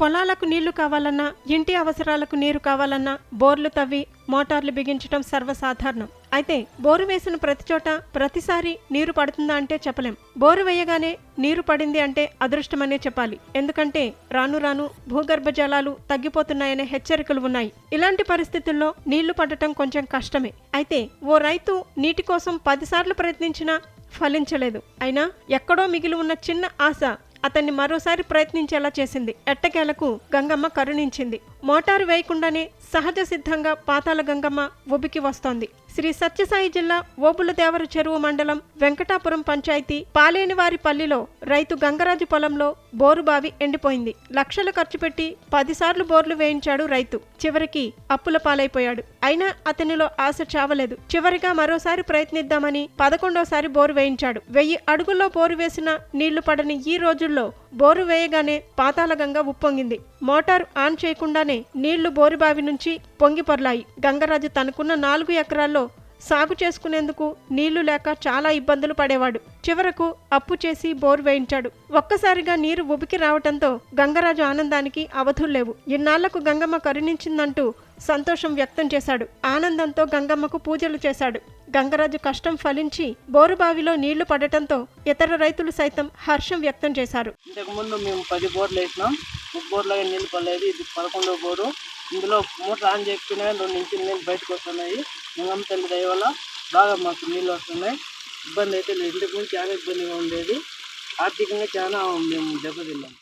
పొలాలకు నీళ్ళు కావాలన్నా ఇంటి అవసరాలకు నీరు కావాలన్నా బోర్లు తవ్వి మోటార్లు బిగించడం సర్వసాధారణం. అయితే బోరు వేసిన ప్రతి చోట ప్రతిసారి నీరు పడుతుందా అంటే చెప్పలేం. బోరు వేయగానే నీరు పడింది అంటే అదృష్టమనే చెప్పాలి. ఎందుకంటే రాను రాను భూగర్భ జలాలు తగ్గిపోతున్నాయనే హెచ్చరికలు ఉన్నాయి. ఇలాంటి పరిస్థితుల్లో నీళ్ళు పడటం కొంచెం కష్టమే. అయితే ఓ రైతు నీటి కోసం పదిసార్లు ప్రయత్నించినా ఫలించలేదు. అయినా ఎక్కడో మిగిలి ఉన్న చిన్న ఆశ అతన్ని మరోసారి ప్రయత్నించేలా చేసింది. ఎట్టకేలకు గంగమ్మ కరుణించింది. మోటారు వేయకుండానే సహజ సిద్ధంగా పాతాల గంగమ్మ ఉబికి వస్తోంది. శ్రీ సత్యసాయి జిల్లా ఓబులదేవర చెరువు మండలం వెంకటాపురం పంచాయతీ పాలేనివారి పల్లిలో రైతు గంగరాజు పొలంలో బోరు బావి ఎండిపోయింది. లక్షలు ఖర్చు పెట్టి పదిసార్లు బోర్లు వేయించాడు రైతు. చివరికి అప్పుల పాలైపోయాడు. అయినా అతనిలో ఆశ చావలేదు. చివరిగా మరోసారి ప్రయత్నిద్దామని పదకొండోసారి బోరు వేయించాడు. వెయ్యి అడుగుల్లో బోరు వేసిన నీళ్ళు పడని ఈ రోజుల్లో బోరు వేయగానే పాతాళగంగ ఉప్పొంగింది. మోటార్ ఆన్ చేయకుండానే నీళ్ళు బోరుబావి నుంచి పొంగిపొర్లాయి గంగరాజు తనకున్న నాలుగు ఎకరాల్లో సాగు చేసుకునేందుకు నీళ్ళు లేక చాలా ఇబ్బందులు పడేవాడు. చివరకు అప్పు చేసి బోరు వేయించాడు. ఒక్కసారిగా నీరు ఉబికి రావటంతో గంగరాజు ఆనందానికి అవధుల్లేవు. ఇన్నాళ్ళకు గంగమ్మ కరుణించిందంటూ సంతోషం వ్యక్తం చేశాడు. ఆనందంతో గంగమ్మకు పూజలు చేశాడు. గంగరాజు కష్టం ఫలించి బోరుబావిలో నీళ్ళు పడటంతో ఇతర రైతులు సైతం హర్షం వ్యక్తం చేశారు. మేము పది బోర్లు వేసినాం. బోర్లాగా నీళ్ళు పడలేదు. ఇది పదకొండవ బోరు ఇందులో మోటార్ ఆన్ చేయకపోయినా రెండు ఇంచులు నీళ్ళు బయటకు వస్తున్నాయి. మంగమ్మ తల్లి దయ వల్ల బాగా మాకు నీళ్ళు వస్తున్నాయి. ఇబ్బంది అయితే లేదు. ఇంతకుముందు చాలా ఇబ్బందిగా ఉండేది. ఆర్థికంగా చాలా మేము దెబ్బతిన్నాం.